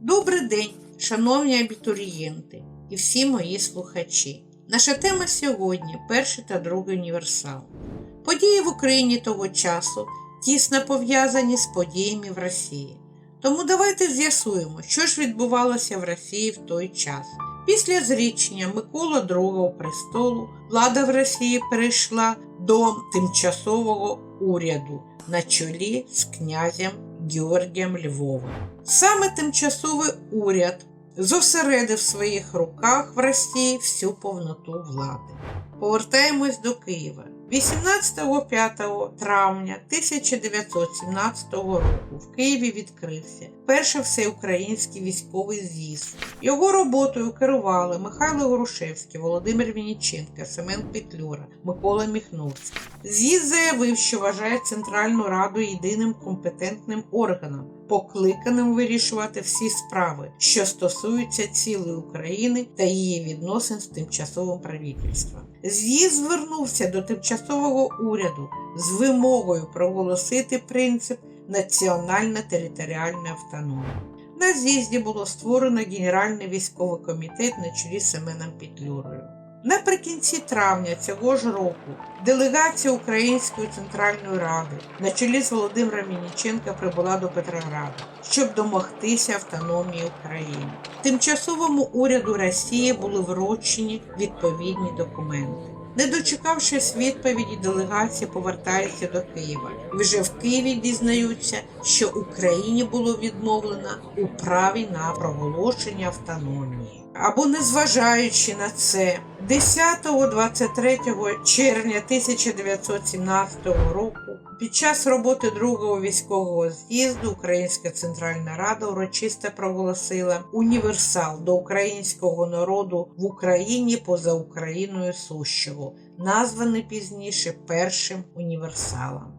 Добрий день, шановні абітурієнти і всі мої слухачі. Наша тема сьогодні перший та другий універсал. Події в Україні того часу тісно пов'язані з подіями в Росії. Тому давайте з'ясуємо, що ж відбувалося в Росії в той час. Після зрічення Микола II престолу влада в Росії перейшла до тимчасового уряду на чолі з князем Георгієм Львовим. Саме тимчасовий уряд зосередив в своїх руках в Росії всю повноту влади. Повертаємось до Києва. 18-5 травня 1917 року в Києві відкрився перший всеукраїнський військовий з'їзд. Його роботою керували Михайло Грушевський, Володимир Вінниченко, Семен Петлюра, Микола Міхновський. З'їзд заявив, що вважає Центральну Раду єдиним компетентним органом, покликаним вирішувати всі справи, що стосуються цілої України та її відносин з тимчасовим правительством. З'їзд звернувся до тимчасового уряду з вимогою проголосити принцип національно-територіальної автономії. На з'їзді було створено Генеральний військовий комітет на чолі з Семеном Петлюрою. Наприкінці травня цього ж року делегація Української центральної ради на чолі з Володимиром Вінниченка прибула до Петрограда, щоб домогтися автономії України. Тимчасовому уряду Росії були вручені відповідні документи. Не дочекавшись відповіді, делегація повертається до Києва. Вже в Києві дізнаються, що Україні було відмовлено у праві на проголошення автономії. Або незважаючи на це, 10-23 червня 1917 року під час роботи другого військового з'їзду Українська Центральна Рада урочисто проголосила універсал до українського народу в Україні поза Україною сущого, названий пізніше першим універсалом.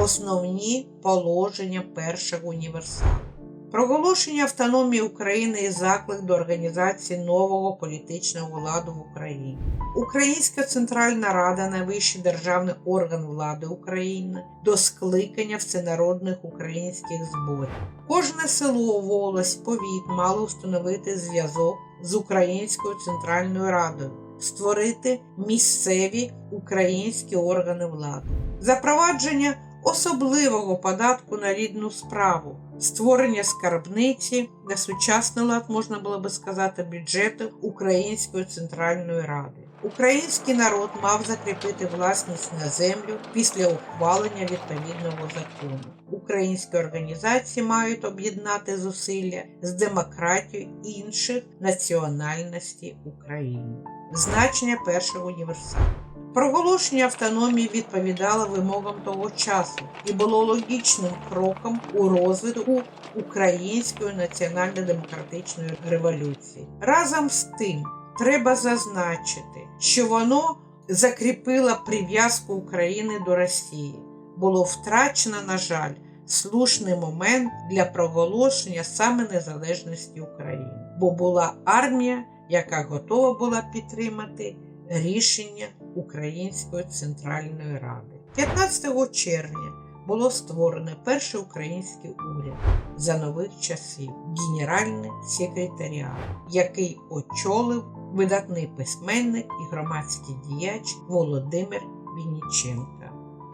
Основні положення першого універсалу. Проголошення автономії України і заклик до організації нового політичного ладу в Україні. Українська Центральна Рада найвищий державний орган влади України до скликання всенародних українських зборів. Кожне село, волость, повіт мало встановити зв'язок з Українською Центральною Радою, створити місцеві українські органи влади, запровадження особливого податку на рідну справу, створення скарбниці на сучасний лад, можна було би сказати, бюджету Української центральної ради. Український народ мав закріпити власність на землю після ухвалення відповідного закону. Українські організації мають об'єднати зусилля з демократією інших національностей України. Значення першого універсалу. Проголошення автономії відповідало вимогам того часу і було логічним кроком у розвитку української національно-демократичної революції. Разом з тим, треба зазначити, що воно закріпило прив'язку України до Росії. Було втрачено, на жаль, слушний момент для проголошення саме незалежності України, бо була армія, яка готова була підтримати рішення Української центральної ради. 15 червня було створено перший український уряд за нових часів Генеральний секретаріат, який очолив видатний письменник і громадський діяч Володимир Вінниченко.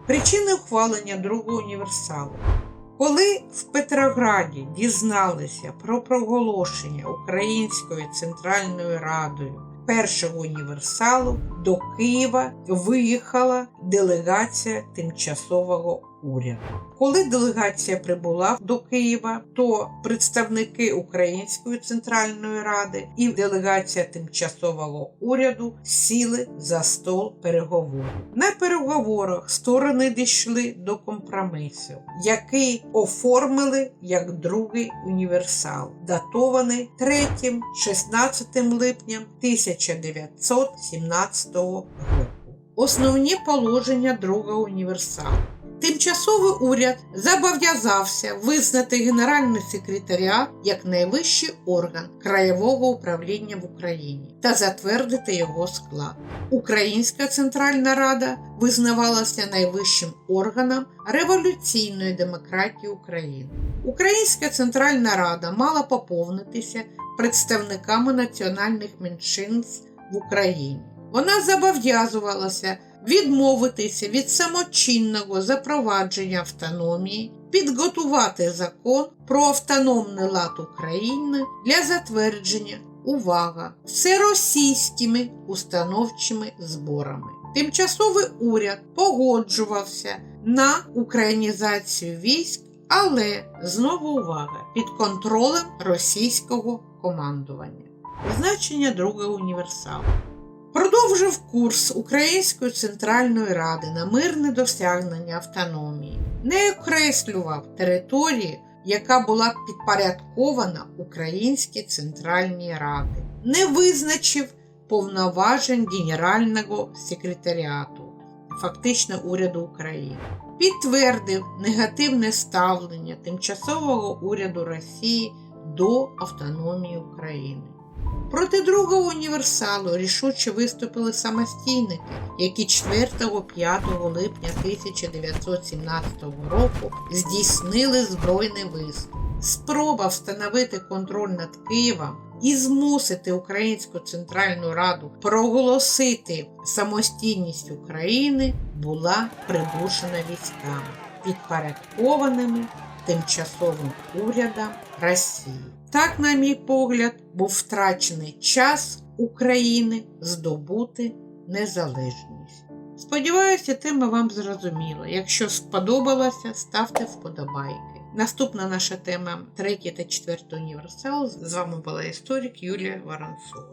Причини ухвалення другого універсалу. Коли в Петрограді дізналися про проголошення Українською центральною радою першого універсалу до Києва виїхала делегація тимчасового уряду. Коли делегація прибула до Києва, то представники Української центральної ради і делегація тимчасового уряду сіли за стол переговорів. На переговорах сторони дійшли до компромісу, який оформили як другий універсал, датований 3-16 липня 1917 року. Основні положення другого універсалу. Тимчасовий уряд зобов'язався визнати Генеральний секретаріат як найвищий орган краєвого управління в Україні та затвердити його склад. Українська Центральна Рада визнавалася найвищим органом революційної демократії України. Українська Центральна Рада мала поповнитися представниками національних меншинств в Україні. Вона зобов'язувалася відмовитися від самочинного запровадження автономії, підготувати закон про автономний лад України для затвердження, увага, всеросійськими установчими зборами. Тимчасовий уряд погоджувався на українізацію військ, але знову увага під контролем російського командування. Значення другого універсалу. Продовжив курс Української Центральної Ради на мирне досягнення автономії, не окреслював території, яка була підпорядкована Українській Центральній Раді, не визначив повноважень Генерального секретаріату, фактично уряду України, підтвердив негативне ставлення тимчасового уряду Росії до автономії України. Проти другого універсалу рішуче виступили самостійники, які 4-5 липня 1917 року здійснили збройний виступ. Спроба встановити контроль над Києвом і змусити Українську Центральну Раду проголосити самостійність України була придушена військами, підпорядкованими тимчасовим урядом Росії. Так, на мій погляд, був втрачений час України здобути незалежність. Сподіваюся, тема вам зрозуміла. Якщо сподобалося, ставте вподобайки. Наступна наша тема третій та четвертий універсал. З вами була історик Юлія Воронцова.